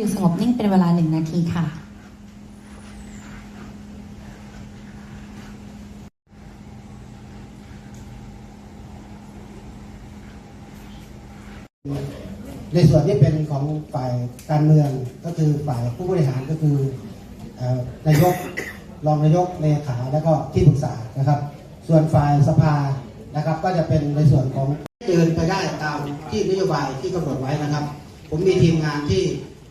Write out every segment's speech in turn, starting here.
ยืนสงบนิ่งเป็นเวลาหนึ่งนาทีค่ะในส่วนที่เป็นของฝ่ายการเมืองก็คือฝ่ายผู้บริหารก็คือนายกรองนายกเลขาแล้วก็ที่ปรึกษานะครับ ส่วนฝ่ายสภานะครับ ก็จะเป็นในส่วนของเดินไปได้ตามที่นโยบายที่กำหนดไว้นะครับ ผมมีทีมงานที่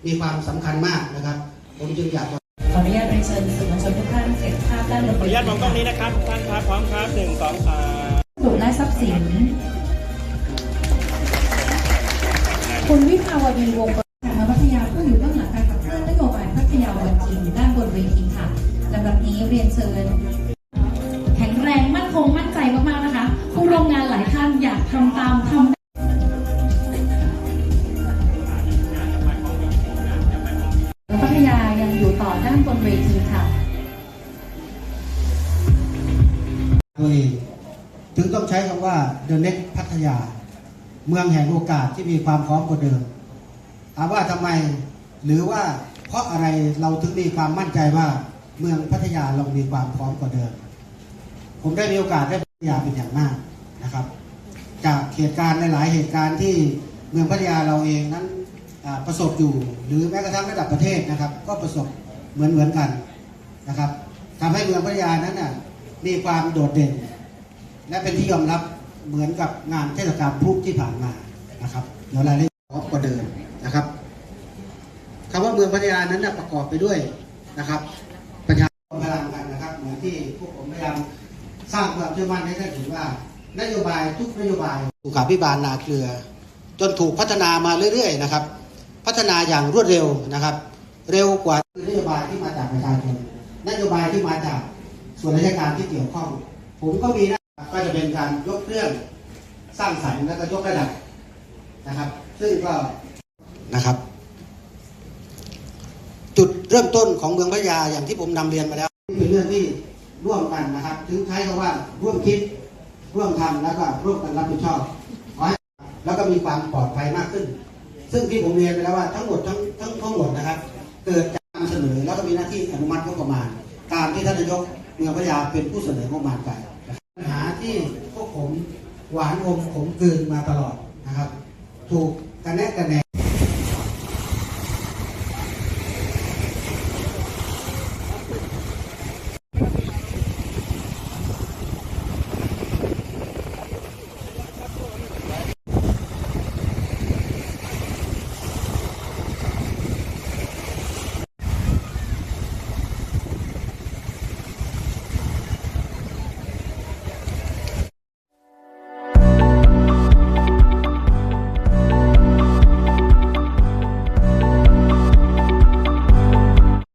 มีความสำคัญมากนะครับ ผมจึงอยากจะขออนุญาตเรียนเชิญสื่อมวลชนทุกท่านเก็บภาพด้านบนขออนุญาตมองกล้องนี้นะครับทุกท่านครับพร้อมครับหนึ่งสองสามดุและทรัพย์สิน คุณวิภาวดีวงศ์จากมาพัทยาผู้อยู่เบื้องหลังการขับเคลื่อนนโยบายพัทยาวันจริงด้านบนเวทีค่ะลำดับนี้เรียนเชิญ ถึงต้องใช้คำว่า The Next พัทยา เมืองแห่งโอกาสที่มีความพร้อมกว่าเดิมถามว่าทำไมหรือว่าเพราะอะไรเราถึงมีความมั่นใจว่าเมืองพัทยาเรามีความพร้อมกว่าเดิม ผมได้มีโอกาสได้พัทยาเป็นอย่างมากนะครับ จากเหตุการณ์หลาย ๆ เหตุการณ์ที่เมืองพัทยาเราเองนั้นประสบอยู่ หรือแม้กระทั่งระดับประเทศนะครับ ก็ประสบเหมือนเหมือนๆกันนะครับทำให้เมืองพัทยานั้นน่ะมีความโดดเด่น และเป็นที่ยอมรับเหมือนกับงานเทศกาลพลุที่ผ่านมานะครับเดี๋ยวรายละเอียดพร้อมกว่าเดิมนะครับคำว่าเมืองพัทยานั้นประกอบไปด้วยนะครับประชาชนพลังกันนะครับ เหมือนที่พวกผมพยายามสร้างความเชื่อมั่นให้ท่านเห็นว่านโยบายทุกนโยบายสุขาพิบาลนาเกลือ จนถูกพัฒนามาเรื่อย ๆ นะครับ พัฒนาอย่างรวดเร็วนะครับ เร็วกว่านโยบายที่มาจากประชาชนนโยบายที่มาจากส่วนราชการที่เกี่ยวข้อง ผมก็มีนะ ก็จะเป็นการยกเครื่องสร้างสรรค์แล้วก็ยกระดับนะครับ ซึ่งก็นะครับ จุดเริ่มต้นของเมืองพัทยาอย่างที่ผมนำเรียนมาแล้วเป็นเรื่องที่ร่วมกันนะครับ ถึงใช้คำว่าร่วมคิด ร่วมทำแล้วก็ร่วมกันรับผิดชอบขอให้แล้วก็มีความปลอดภัยมากขึ้น ซึ่งที่ผมเรียนไปแล้วว่าทั้งหมดทั้งทั้งทั้งหมดนะครับ เกิดจากการเสนอแล้วก็มีหน้าที่อนุมัติงบประมาณ ตามที่ท่านนายกเมืองพัทยาเป็นผู้เสนองบประมาณไป ที่พวกผมหวานอมขมกลืนมาตลอดนะครับ ถูกกันแนกกันแน